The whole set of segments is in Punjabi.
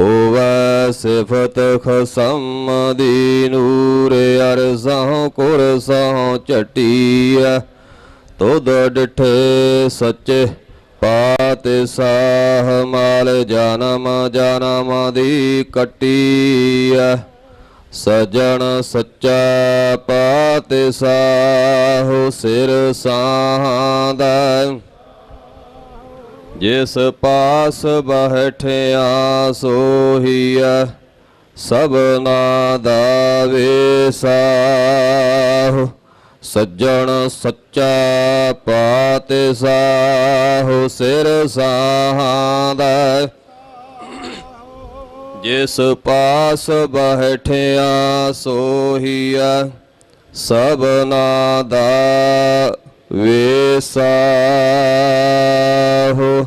ਹੋਵੇ ਸਿਫਤ ਖਸਮ ਦੀ ਨੂਰ ਅਰਜ਼ਹੁ ਕੁਰਸਹੁ ਚਟੀਐ ਤੁਧ ਡਿਠੇ ਸੱਚੇ ਪਾਤ ਸਾਹ ਮਾਲ ਜਨਮ ਜਨਮ ਦੀ ਕਟੀਐ। ਸਜਣ ਸੱਚਾ ਪਾਤ ਸਾਹ ਸਿਰ ਸਾਹ ਦਾ ਜਿਸ ਪਾਸ ਬਹਿਠਿਆ ਸੋਹੀਐ, ਸਭਨਾ ਦਾ ਵੇਸਾਹੁ। ਸੱਜਣ ਸੱਚਾ ਪਾਤਿ ਸਾਹੁ ਸਿਰ ਸਾਹਾਦਾ ਜਿਸ ਪਾਸ ਬਹਿਠਿਆ ਸੋਹੀਐ, ਸਭਨਾ ਦਾ ਵੇਸਾਹੁ।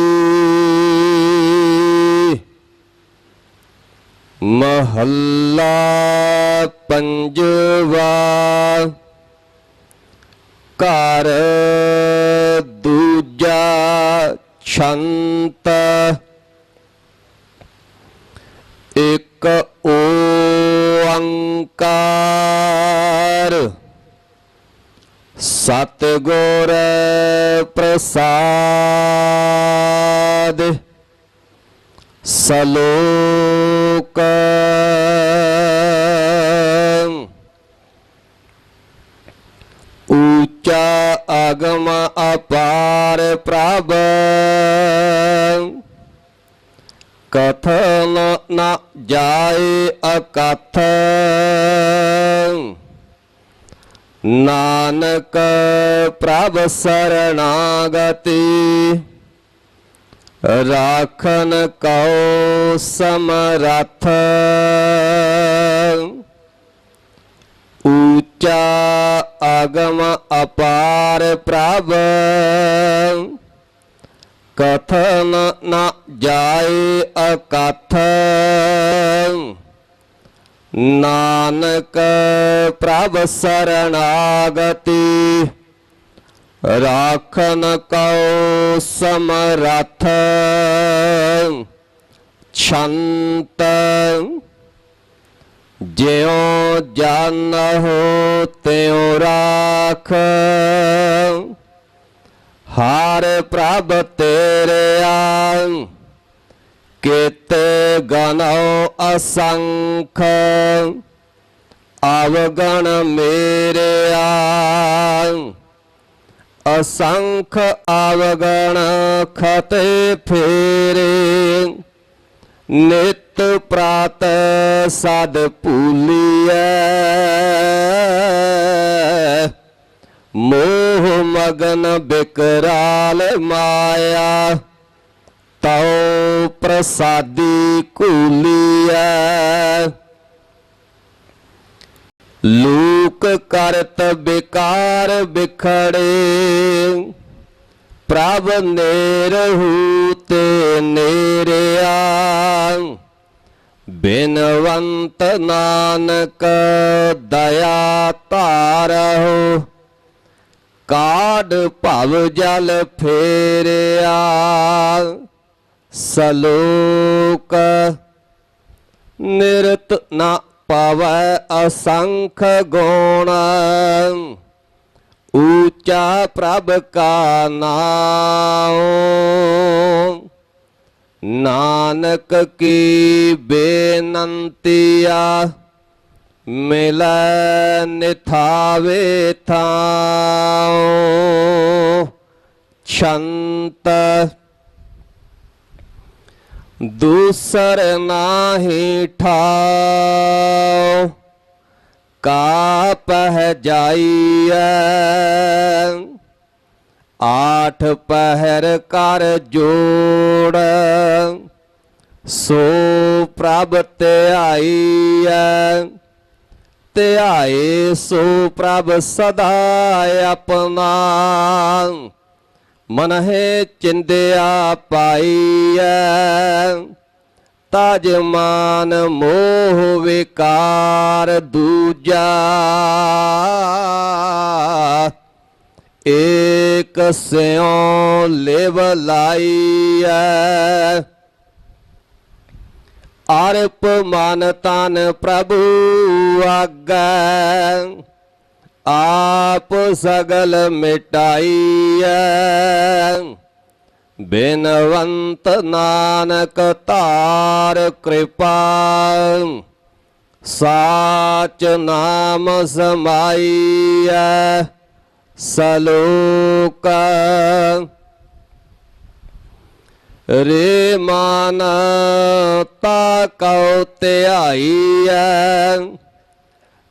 ਮਹੱਲਾ ਪੰਜਵਾ ਘਰ ਦੂਜਾ ਛੰਤ ਇੱਕ ਉੱਚਾ ਅਗਮ ਅਪਾਰ ਪ੍ਰਭ। ਕਥਨ ਨ ਜਾਏ ਅਕਥ। ਨਾਨਕ ਪ੍ਰਭ ਸਰਣਾਗਤੀ। ਰਾਖਨ ਕਉ ਸਮਰਥ। ਉੱਚਾ ਅਗਮ ਅਪਾਰ ਪ੍ਰਭ। ਕਥਨ ਨ ਜਾਏ ਅਕਥ। ਨਾਨਕ ਪ੍ਰਭ ਸਰਣਾਗਤੀ। ਰਾਖਨ ਕਉ ਸਮਰਥ। ਛੰਤ ਜਿਉ ਜਨ ਹੋ ਤਿਉ ਰਾਖ। ਹਰ ਪ੍ਰਭ ਤੇਰਿਆ ਕੀਤੇ ਗਨਉ ਅਸੰਖ। ਅਵਗਣ ਮੇਰਿਆ ਅਸੰਖ ਆਵਗਣ ਖਤੇ ਫੇਰੇ। ਨਿਤ ਪ੍ਰਾਤ ਸਦ ਭੂਲੀਐ। ਮੋਹ ਮਗਨ ਬਿਕਰਾਲ ਮਾਇਆ, ਤਉ ਪ੍ਰਸਾਦੀ ਕੂਲੀਐ ਲੂਕ ਕਰਤ ਬਿਕਾਰ ਬਿਖੜੇ, ਪ੍ਰਭ ਨੇਰਹੂ ਤੇ ਨੇਰਿਆ। ਬਿਨਵੰਤ ਨਾਨਕ ਦਇਆ ਧਾਰਹੁ ਕਾਢ ਭਵ ਜਲ ਫੇਰਿਆ, ਸਲੋਕ ਨਿਰਤ ਨਾ ਪਾਵੈ ਅਸੰਖ ਗੁਣ। ਊਚਾ ਪ੍ਰਭ ਕਾ ਨਾਮ ਨਾਨਕ ਕੀ ਬੇਨੰਤੀਆ ਮਿਲੈ ਨਿਥਾਵੇ ਥਾਉ ਛੰਤ ਦੂਸਰ ਨਾਹੀ ਠਾਉ ਕਾ ਪਹਿ ਜਾਈਐ ਆਠ ਪਹਿਰ ਕਰ ਜੋੜ, ਸੋ ਪ੍ਰਭ ਧਿਆਈਐ ਧਿਆਏ ਸੋ ਪ੍ਰਭ ਸਦਾ ਆਪਣਾ। ਮਨ ਹੈ ਚਿੰਦਿਆ ਪਾਈਐ ਤਜ ਮਾਨ ਮੋਹ ਵਿਕਾਰ ਦੂਜਾ। ਏਕ ਸਿਉ ਲਿਵ ਲਾਈਐ। ਅਰਪ ਮਨ ਤਨ ਪ੍ਰਭੂ ਆਗੈ। ਆਪ ਸਗਲ ਮਿਟਾਈਐ। ਬਿਨਵੰਤ ਨਾਨਕ ਧਾਰ ਕਿਰਪਾ। ਸਾਚ ਨਾਮ ਸਮਾਈਐ। ਸਲੋਕ ਰੇ ਮਾਨ ਤਾ ਕਉ ਧਿਆਈਐ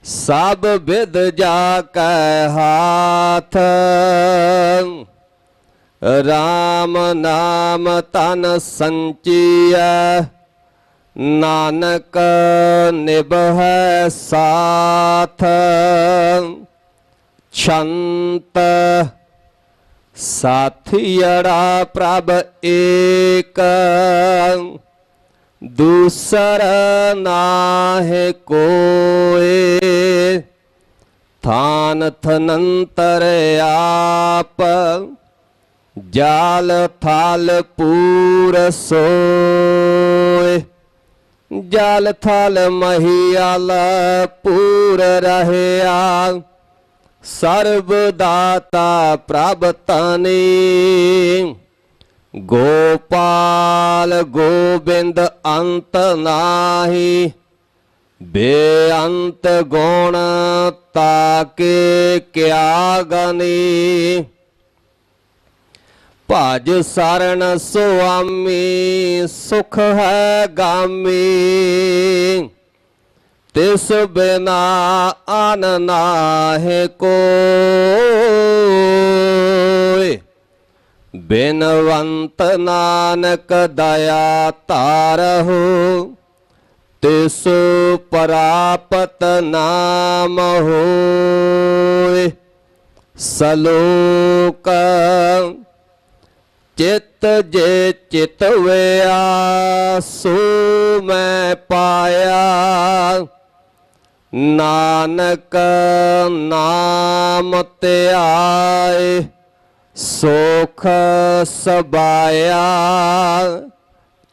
ਸਭ ਵਿਦ ਜਾ ਕੈ ਹਾਥ। ਰਾਮ ਨਾਮ ਤਨ ਸੰਚੀਐ ਨਾਨਕ ਨਿਭੈ ਸਾਥ। ਛੰਤ ਸਾਥੀੜਾ ਪ੍ਰਭ ਏਕ ਦੂਸਰ ਨਾਹਿ ਕੋਏ ਥਾਨ ਥਨੰਤਰ ਆਪ ਜਾਲ ਥਾਲ ਪੂਰ ਸੋਏ ਜਾਲ ਥਾਲ ਮਹੀਆਲ ਪੂਰ ਰਹਿਆ ਸਰਬ ਦਾਤਾ ਪ੍ਰਭ ਤਨੀ ਗੋਪਾਲ ਗੋਬਿੰਦ ਅੰਤ ਨਾਹੀ। ਬੇਅੰਤ ਗੁਣ ਤਾਕੇ ਕਿਆ ਗਨੀ। ਭਜ ਸਰਣ ਸੁਆਮੀ ਸੁਖ ਹੈ ਗਾਮੀ। ਤਿਸ ਬਿਨਾ ਆਨ ਨਾਹਿ ਕੋਇ। ਬਿਨਵੰਤ ਨਾਨਕ ਦਇਆ ਧਾਰਹੁ ਤਿਸ ਪ੍ਰਾਪਤ ਨਾਮ ਹੋਇ। ਸਲੋਕ ਚਿਤ ਜੇ ਚਿਤ ਵਿਆ ਸੋ ਮੈਂ ਪਾਇਆ। ਨਾਨਕ ਨਾਮ ਧਿਆਏ ਸੁਖ ਸਬਾਇਆ,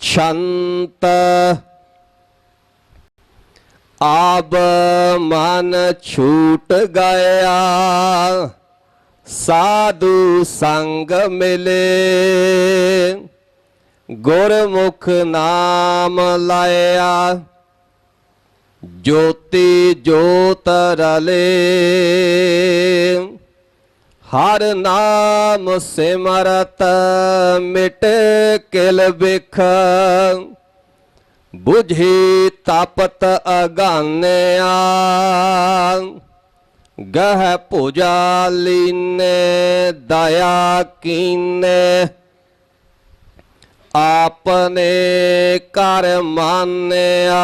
ਛੰਤ। ਆਬ ਮਨ ਛੂਟ ਗਿਆ, ਸਾਧੂ ਸੰਗ ਮਿਲੇ। ਗੁਰਮੁਖ ਨਾਮ ਲਾਇਆ ਜੋਤੀ ਜੋਤ ਰਲੇ ਹਰ ਨਾਮ ਸਿਮਰਤ ਮਿਟ ਕਿਲ ਬਿਖ ਬੁਝੀ ਤਪਤ ਅਗਾਨਿਆ, ਗਹ ਪੂਜਾ ਲੀਨੇ, ਦਇਆ ਕੀਨੇ। ਆਪਨੇ ਕਰ ਮਾਨਿਆ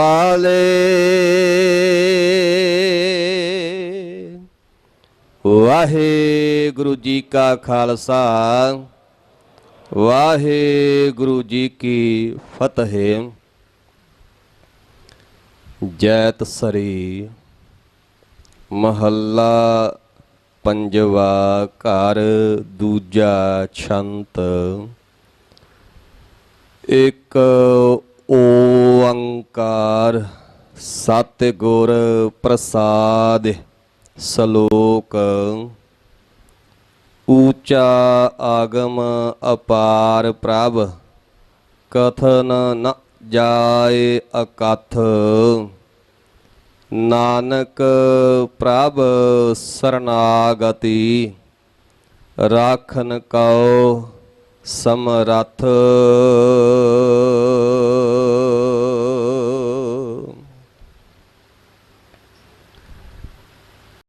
ਪਾਲੇ। ਵਾਹਿਗੁਰੂ ਜੀ ਕਾ ਖਾਲਸਾ, ਵਾਹਿਗੁਰੂ ਜੀ ਕੀ ਫਤਿਹ। ਜੈਤ ਸਰੀ ਮਹੱਲਾ ਪੰਜਵਾ ਘਰ ਦੂਜਾ ਛੰਤ। ਇੱਕ ਓੰਕਾਰ ਸਤਿਗੁਰ ਪ੍ਰਸਾਦ ਸ਼ਲੋਕ ਊਚਾ ਆਗਮ ਅਪਾਰ ਪ੍ਰਭ, ਕਥਨ ਨ ਜਾਏ ਅਕਥ। ਨਾਨਕ ਪ੍ਰਭ ਸਰਨਾਗਤੀ, ਰਾਖਨ ਕਉ ਸਮਰਥ।